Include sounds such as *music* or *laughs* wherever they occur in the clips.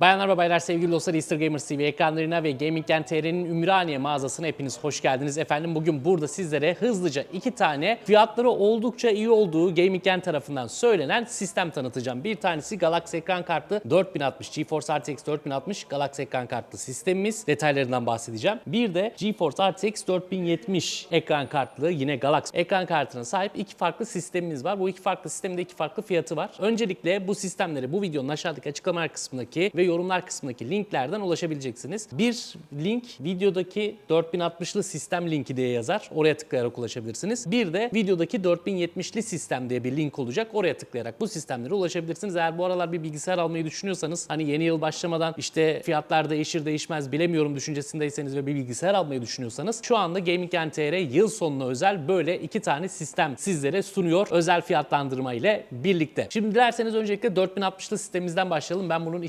Bayanlar ve baylar sevgili dostlar Easter Gamers TV ekranlarına ve Gaming TR'nin Ümraniye mağazasına hepiniz hoş geldiniz. Efendim bugün burada sizlere hızlıca iki tane fiyatları oldukça iyi olduğu Gaming tarafından söylenen sistem tanıtacağım. Bir tanesi Galaxy ekran kartlı 4060 GeForce RTX 4060 Galaxy ekran kartlı sistemimiz. Detaylarından bahsedeceğim. Bir de GeForce RTX 4070 ekran kartlı yine Galaxy ekran kartına sahip iki farklı sistemimiz var. Bu iki farklı sistemin de iki farklı fiyatı var. Öncelikle bu sistemleri bu videonun aşağıdaki açıklamalar kısmındaki ve yorumlar kısmındaki linklerden ulaşabileceksiniz. Bir link videodaki 4060'lı sistem linki diye yazar. Oraya tıklayarak ulaşabilirsiniz. Bir de videodaki 4070'li sistem diye bir link olacak. Oraya tıklayarak bu sistemlere ulaşabilirsiniz. Eğer bu aralar bir bilgisayar almayı düşünüyorsanız hani yeni yıl başlamadan işte fiyatlar değişir değişmez bilemiyorum düşüncesindeyseniz ve bir bilgisayar almayı düşünüyorsanız şu anda Gaming TR yıl sonuna özel böyle iki tane sistem sizlere sunuyor. Özel fiyatlandırma ile birlikte. Şimdi dilerseniz öncelikle 4060'lı sistemimizden başlayalım. Ben bunun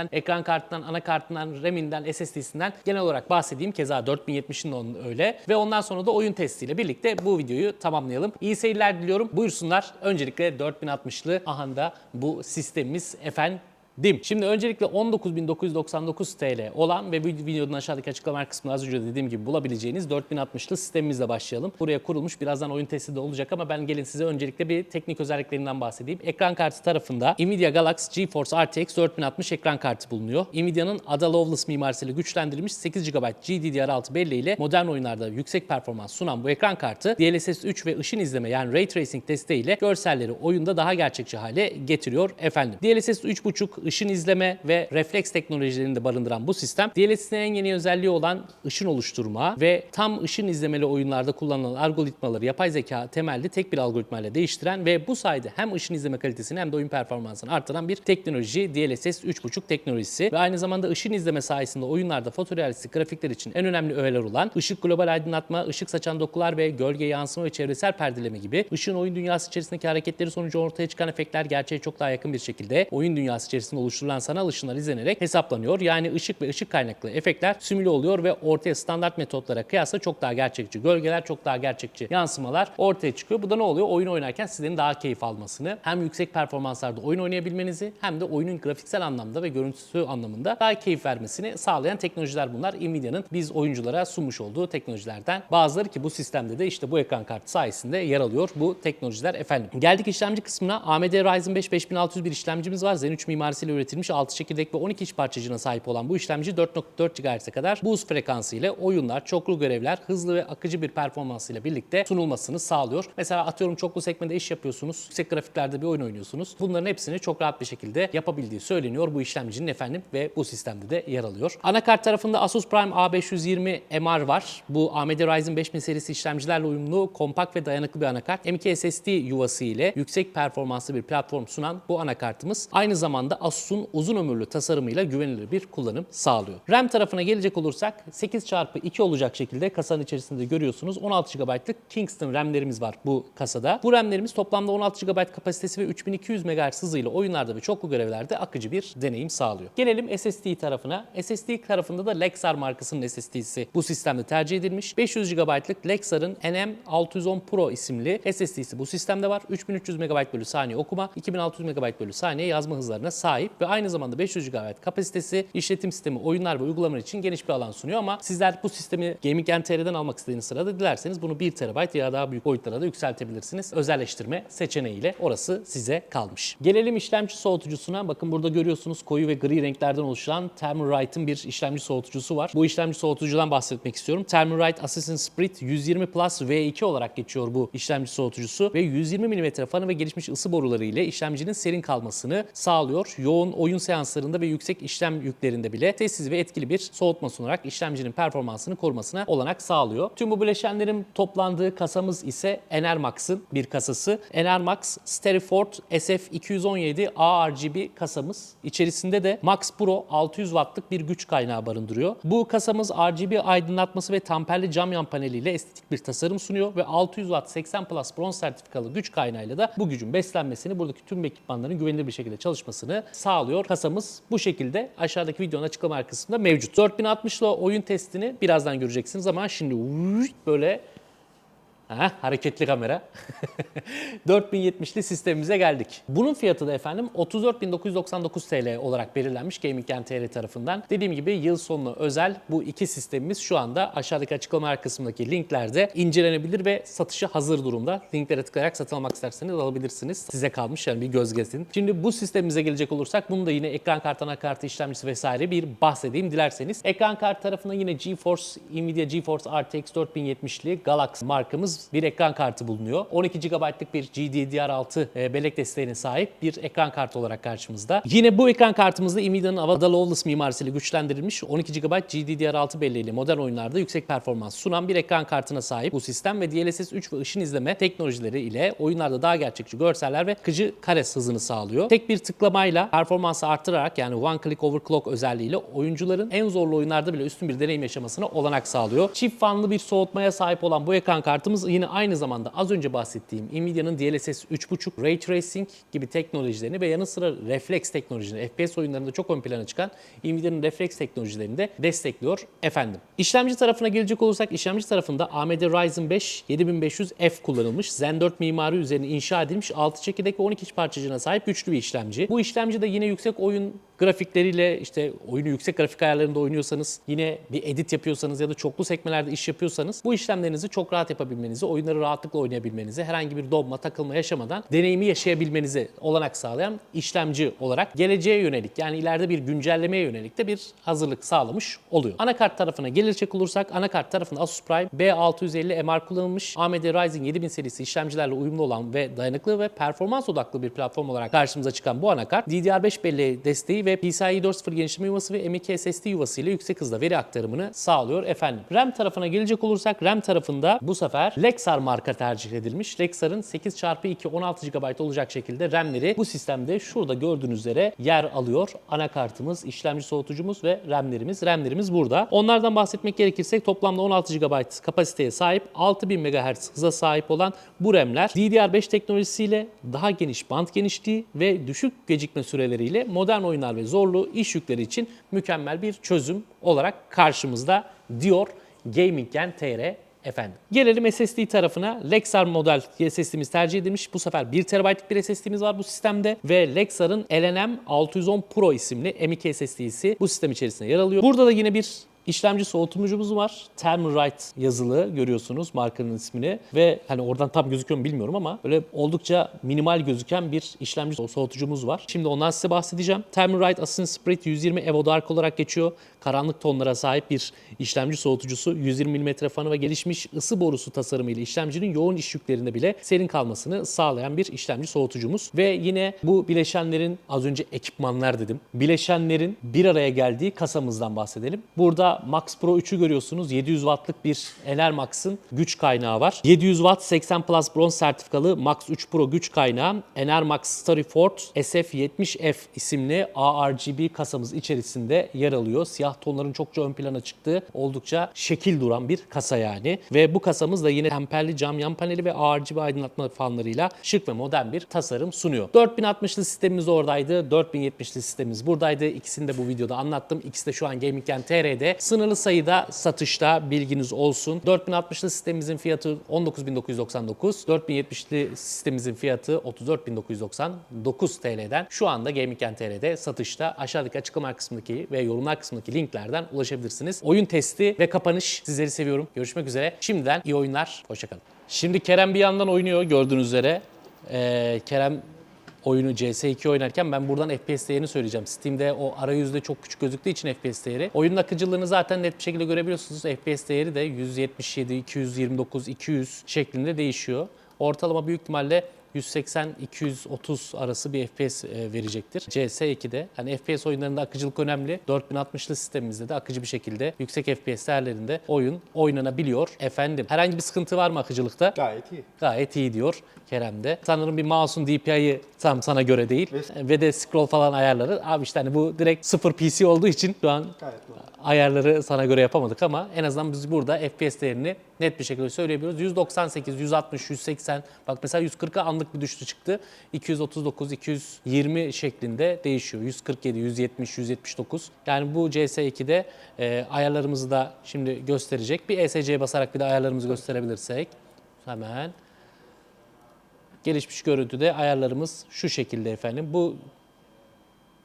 işlemcisinden, ekran kartından, anakartından, RAM'inden, SSD'sinden genel olarak bahsedeyim. Keza 4070'in de öyle. Ve ondan sonra da oyun testiyle birlikte bu videoyu tamamlayalım. İyi seyirler diliyorum. Buyursunlar. Öncelikle 4060'lı ahanda bu sistemimiz efendim Dim. Şimdi öncelikle 19.999 TL olan ve videonun aşağıdaki açıklamalar kısmında az önce dediğim gibi bulabileceğiniz 4060'lı sistemimizle başlayalım. Buraya kurulmuş birazdan oyun testi de olacak ama ben gelin size öncelikle bir teknik özelliklerinden bahsedeyim. Ekran kartı tarafında Nvidia Galaxy GeForce RTX 4060 ekran kartı bulunuyor. Nvidia'nın Ada Lovelace mimarisiyle güçlendirilmiş 8 GB GDDR6 belleğiyle modern oyunlarda yüksek performans sunan bu ekran kartı DLSS 3 ve ışın izleme yani Ray Tracing desteğiyle görselleri oyunda daha gerçekçi hale getiriyor efendim. DLSS 3.5 ışın izleme ve refleks teknolojilerini de barındıran bu sistem, DLSS'in en yeni özelliği olan ışın oluşturma ve tam ışın izlemeli oyunlarda kullanılan algoritmaları yapay zeka temelli tek bir algoritmayla değiştiren ve bu sayede hem ışın izleme kalitesini hem de oyun performansını artıran bir teknoloji DLSS 3.5 teknolojisi ve aynı zamanda ışın izleme sayesinde oyunlarda fotorealistik grafikler için en önemli öğeler olan ışık global aydınlatma, ışık saçan dokular ve gölge yansıma ve çevresel perdeleme gibi ışığın oyun dünyası içerisindeki hareketleri sonucu ortaya çıkan efektler gerçeğe çok daha yakın bir şekilde oyun dünyası içerisinde oluşturulan sanal ışınlar izlenerek hesaplanıyor. Yani ışık ve ışık kaynaklı efektler simüle oluyor ve ortaya standart metotlara kıyasla çok daha gerçekçi gölgeler, çok daha gerçekçi yansımalar ortaya çıkıyor. Bu da ne oluyor? Oyun oynarken sizlerin daha keyif almasını, hem yüksek performanslarda oyun oynayabilmenizi hem de oyunun grafiksel anlamda ve görüntüsü anlamında daha keyif vermesini sağlayan teknolojiler bunlar. Nvidia'nın biz oyunculara sunmuş olduğu teknolojilerden bazıları ki bu sistemde de işte bu ekran kartı sayesinde yer alıyor bu teknolojiler efendim. Geldik işlemci kısmına. AMD Ryzen 5 5600 bir işlemcimiz var. Zen 3 mimarisiyle üretilmiş 6 çekirdek ve 12 iç parçacığına sahip olan bu işlemci 4.4 GHz'e kadar boost frekansı ile oyunlar, çoklu görevler, hızlı ve akıcı bir performans ile birlikte sunulmasını sağlıyor. Mesela atıyorum çoklu sekmede iş yapıyorsunuz, yüksek grafiklerde bir oyun oynuyorsunuz. Bunların hepsini çok rahat bir şekilde yapabildiği söyleniyor bu işlemcinin efendim ve bu sistemde de yer alıyor. Anakart tarafında Asus Prime A520 MR var. Bu AMD Ryzen 5000 serisi işlemcilerle uyumlu, kompakt ve dayanıklı bir anakart. M.2 SSD yuvası ile yüksek performanslı bir platform sunan bu anakartımız aynı zamanda Asus'un uzun ömürlü tasarımıyla güvenilir bir kullanım sağlıyor. RAM tarafına gelecek olursak 8x2 olacak şekilde kasanın içerisinde görüyorsunuz 16 GB'lık Kingston RAM'lerimiz var bu kasada. Bu RAM'lerimiz toplamda 16 GB kapasitesi ve 3200 MHz hızıyla oyunlarda ve çoklu görevlerde akıcı bir deneyim sağlıyor. Gelelim SSD tarafına. SSD tarafında da Lexar markasının SSD'si bu sistemde tercih edilmiş. 500 GB'lık Lexar'ın NM610 Pro isimli SSD'si bu sistemde var. 3300 MB bölü saniye okuma, 2600 MB bölü saniye yazma hızlarına sahip ve aynı zamanda 500 GB kapasitesi, işletim sistemi, oyunlar ve uygulamalar için geniş bir alan sunuyor ama sizler bu sistemi Gaming NTR'den almak istediğiniz sırada dilerseniz bunu 1 TB ya daha büyük boyutlara da yükseltebilirsiniz. Özelleştirme seçeneğiyle orası size kalmış. Gelelim işlemci soğutucusuna. Bakın burada görüyorsunuz koyu ve gri renklerden oluşan Thermalright'ın bir işlemci soğutucusu var. Bu işlemci soğutucudan bahsetmek istiyorum. Thermalright Assassin Spirit 120 Plus V2 olarak geçiyor bu işlemci soğutucusu ve 120 mm fanı ve gelişmiş ısı boruları ile işlemcinin serin kalmasını sağlıyor. Yoğun oyun seanslarında ve yüksek işlem yüklerinde bile sessiz ve etkili bir soğutma sunarak işlemcinin performansını korumasına olanak sağlıyor. Tüm bu bileşenlerin toplandığı kasamız ise Enermax'ın bir kasası. Enermax Steriford SF217 ARGB kasamız. İçerisinde de Max Pro 600 wattlık bir güç kaynağı barındırıyor. Bu kasamız RGB aydınlatması ve tamperli cam yan paneliyle estetik bir tasarım sunuyor ve 600 watt 80 Plus bronz sertifikalı güç kaynağıyla da bu gücün beslenmesini, buradaki tüm ekipmanların güvenilir bir şekilde çalışmasını sağlıyor. Kasamız bu şekilde aşağıdaki videonun açıklama kısmında mevcut. 4060 ile oyun testini birazdan göreceksiniz ama şimdi böyle Ha, hareketli kamera. *laughs* 4070'li sistemimize geldik. Bunun fiyatı da efendim 34.999 TL olarak belirlenmiş Gaming Gen TR tarafından. Dediğim gibi yıl sonuna özel bu iki sistemimiz şu anda aşağıdaki açıklamalar kısmındaki linklerde incelenebilir ve satışa hazır durumda. Linklere tıklayarak satın almak isterseniz alabilirsiniz. Size kalmış yani bir göz gezin. Şimdi bu sistemimize gelecek olursak bunu da yine ekran kartı, anakartı, işlemcisi vesaire bir bahsedeyim dilerseniz. Ekran kart tarafında yine GeForce, Nvidia GeForce RTX 4070'li Galaxy markamız bir ekran kartı bulunuyor. 12 GB'lık bir GDDR6 e, bellek desteğine sahip bir ekran kartı olarak karşımızda. Yine bu ekran kartımızda Nvidia'nın Avada Lawless mimarisiyle güçlendirilmiş 12 GB GDDR6 belleğiyle modern oyunlarda yüksek performans sunan bir ekran kartına sahip bu sistem ve DLSS 3 ve ışın izleme teknolojileri ile oyunlarda daha gerçekçi görseller ve akıcı kares hızını sağlıyor. Tek bir tıklamayla performansı artırarak yani one click overclock özelliğiyle oyuncuların en zorlu oyunlarda bile üstün bir deneyim yaşamasına olanak sağlıyor. Çift fanlı bir soğutmaya sahip olan bu ekran kartımız yine aynı zamanda az önce bahsettiğim Nvidia'nın DLSS 3.5, Ray Tracing gibi teknolojilerini ve yanı sıra refleks teknolojilerini, FPS oyunlarında çok ön plana çıkan Nvidia'nın refleks teknolojilerini de destekliyor efendim. İşlemci tarafına gelecek olursak işlemci tarafında AMD Ryzen 5 7500F kullanılmış. Zen 4 mimari üzerine inşa edilmiş 6 çekirdek ve 12 iç parçacığına sahip güçlü bir işlemci. Bu işlemci de yine yüksek oyun grafikleriyle işte oyunu yüksek grafik ayarlarında oynuyorsanız, yine bir edit yapıyorsanız ya da çoklu sekmelerde iş yapıyorsanız bu işlemlerinizi çok rahat yapabilmenizi, oyunları rahatlıkla oynayabilmenizi, herhangi bir donma, takılma yaşamadan deneyimi yaşayabilmenizi olanak sağlayan işlemci olarak geleceğe yönelik yani ileride bir güncellemeye yönelik de bir hazırlık sağlamış oluyor. Anakart tarafına gelecek olursak anakart tarafında Asus Prime B650 MR kullanılmış. AMD Ryzen 7000 serisi işlemcilerle uyumlu olan ve dayanıklı ve performans odaklı bir platform olarak karşımıza çıkan bu anakart DDR5 belleği desteği ve PCIe 4.0 genişleme yuvası ve M.2 SSD yuvası ile yüksek hızda veri aktarımını sağlıyor efendim. RAM tarafına gelecek olursak RAM tarafında bu sefer Lexar marka tercih edilmiş. Lexar'ın 8x2 16 GB olacak şekilde RAM'leri bu sistemde şurada gördüğünüz üzere yer alıyor. Anakartımız, işlemci soğutucumuz ve RAM'lerimiz. RAM'lerimiz burada. Onlardan bahsetmek gerekirse toplamda 16 GB kapasiteye sahip 6000 MHz hıza sahip olan bu RAM'ler DDR5 teknolojisiyle daha geniş band genişliği ve düşük gecikme süreleriyle modern oyunlar ve zorlu iş yükleri için mükemmel bir çözüm olarak karşımızda diyor Gaming TR efendim. Gelelim SSD tarafına. Lexar model SSD'miz tercih edilmiş. Bu sefer 1 TB'lik bir SSD'miz var bu sistemde ve Lexar'ın LNM 610 Pro isimli M.2 SSD'si bu sistem içerisinde yer alıyor. Burada da yine bir İşlemci soğutucumuz var. Thermalright yazılı görüyorsunuz markanın ismini ve hani oradan tam gözüküyor mu bilmiyorum ama böyle oldukça minimal gözüken bir işlemci soğutucumuz var. Şimdi ondan size bahsedeceğim. Thermalright Assassin's Spirit 120 Evo Dark olarak geçiyor. Karanlık tonlara sahip bir işlemci soğutucusu. 120 mm fanı ve gelişmiş ısı borusu tasarımıyla işlemcinin yoğun iş yüklerinde bile serin kalmasını sağlayan bir işlemci soğutucumuz. Ve yine bu bileşenlerin az önce ekipmanlar dedim. Bileşenlerin bir araya geldiği kasamızdan bahsedelim. Burada Max Pro 3'ü görüyorsunuz. 700 wattlık bir Enermax'ın güç kaynağı var. 700 watt 80 Plus bronz sertifikalı Max 3 Pro güç kaynağı Enermax Starryford SF70F isimli ARGB kasamız içerisinde yer alıyor. Siyah tonların çokça ön plana çıktığı oldukça şekil duran bir kasa yani. Ve bu kasamız da yine temperli cam yan paneli ve ARGB aydınlatma fanlarıyla şık ve modern bir tasarım sunuyor. 4060'lı sistemimiz oradaydı. 4070'li sistemimiz buradaydı. İkisini de bu videoda anlattım. İkisi de şu an Gaming TR'de sınırlı sayıda satışta bilginiz olsun. 4060'lı sistemimizin fiyatı 19.999. 4070'li sistemimizin fiyatı 34.999 TL'den şu anda Gaming TR'de satışta. Aşağıdaki açıklama kısmındaki ve yorumlar kısmındaki linklerden ulaşabilirsiniz. Oyun testi ve kapanış sizleri seviyorum. Görüşmek üzere. Şimdiden iyi oyunlar. Hoşçakalın. Şimdi Kerem bir yandan oynuyor gördüğünüz üzere. Ee, Kerem oyunu CS2 oynarken ben buradan FPS değerini söyleyeceğim. Steam'de o arayüzde çok küçük gözüktüğü için FPS değeri. Oyunun akıcılığı zaten net bir şekilde görebiliyorsunuz. FPS değeri de 177, 229, 200 şeklinde değişiyor. Ortalama büyük ihtimalle 180-230 arası bir FPS e, verecektir. CS2'de hani FPS oyunlarında akıcılık önemli. 4060'lı sistemimizde de akıcı bir şekilde yüksek FPS değerlerinde oyun oynanabiliyor. Efendim herhangi bir sıkıntı var mı akıcılıkta? Gayet iyi. Gayet iyi diyor Kerem de. Sanırım bir mouse'un DPI'yi tam sana göre değil. Ve- Ve de scroll falan ayarları. Abi işte hani bu direkt sıfır PC olduğu için şu an ayarları sana göre yapamadık ama en azından biz burada FPS değerini net bir şekilde söyleyebiliyoruz. 198, 160, 180 bak mesela 140'a anlık bir düştü çıktı. 239, 220 şeklinde değişiyor. 147, 170, 179. Yani bu CS2'de e, ayarlarımızı da şimdi gösterecek. Bir ESC'ye basarak bir de ayarlarımızı gösterebilirsek. Hemen. Gelişmiş görüntüde ayarlarımız şu şekilde efendim. Bu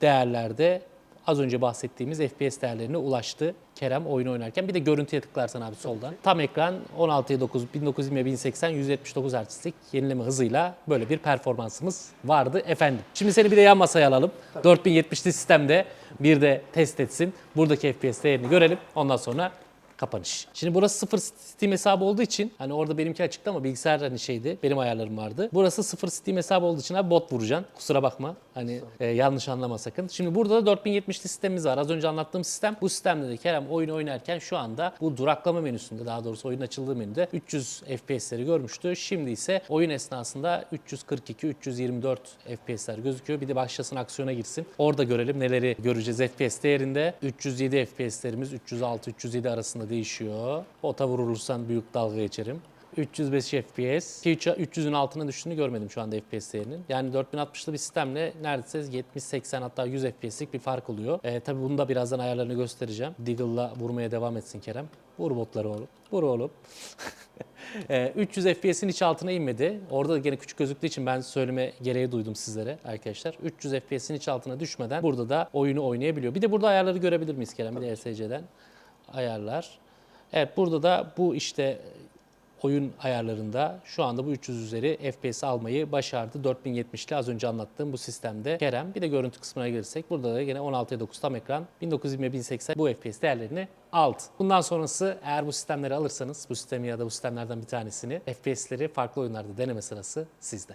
değerlerde az önce bahsettiğimiz FPS değerlerine ulaştı Kerem oyun oynarken. Bir de görüntüye tıklarsan abi soldan. Tam ekran 16'ya 9, 1920 1080, 179 Hz'lik yenileme hızıyla böyle bir performansımız vardı efendim. Şimdi seni bir de yan masaya alalım. 4070'li sistemde bir de test etsin. Buradaki FPS değerini görelim. Ondan sonra kapanış. Şimdi burası sıfır Steam hesabı olduğu için hani orada benimki açıktı ama bilgisayar hani şeydi benim ayarlarım vardı. Burası sıfır Steam hesabı olduğu için abi bot vuracaksın. Kusura bakma. Hani e, yanlış anlama sakın. Şimdi burada da 4070'li sistemimiz var. Az önce anlattığım sistem. Bu sistemde de Kerem oyun oynarken şu anda bu duraklama menüsünde daha doğrusu oyun açıldığı menüde 300 FPS'leri görmüştü. Şimdi ise oyun esnasında 342 324 FPS'ler gözüküyor. Bir de başlasın aksiyona girsin. Orada görelim neleri göreceğiz FPS değerinde. 307 FPS'lerimiz 306 307 arasında değişiyor. Ota vurulursan büyük dalga geçerim. 305 FPS. Ki 300'ün altına düştüğünü görmedim şu anda FPS değerinin. Yani 4060'lı bir sistemle neredeyse 70-80 hatta 100 FPS'lik bir fark oluyor. Ee, tabii bunu da birazdan ayarlarını göstereceğim. Deagle'la vurmaya devam etsin Kerem. Vur botları oğlum. Vur oğlum. Ee, 300 FPS'in hiç altına inmedi. Orada da gene küçük gözüktüğü için ben söyleme gereği duydum sizlere arkadaşlar. 300 FPS'in hiç altına düşmeden burada da oyunu oynayabiliyor. Bir de burada ayarları görebilir miyiz Kerem? Bir de ESC'den ayarlar. Evet burada da bu işte oyun ayarlarında şu anda bu 300 üzeri FPS almayı başardı. 4070'li az önce anlattığım bu sistemde Kerem. Bir de görüntü kısmına gelirsek burada da yine 16'ya 9 tam ekran 1920 1080 bu FPS değerlerini aldı. Bundan sonrası eğer bu sistemleri alırsanız bu sistemi ya da bu sistemlerden bir tanesini FPS'leri farklı oyunlarda deneme sırası sizde.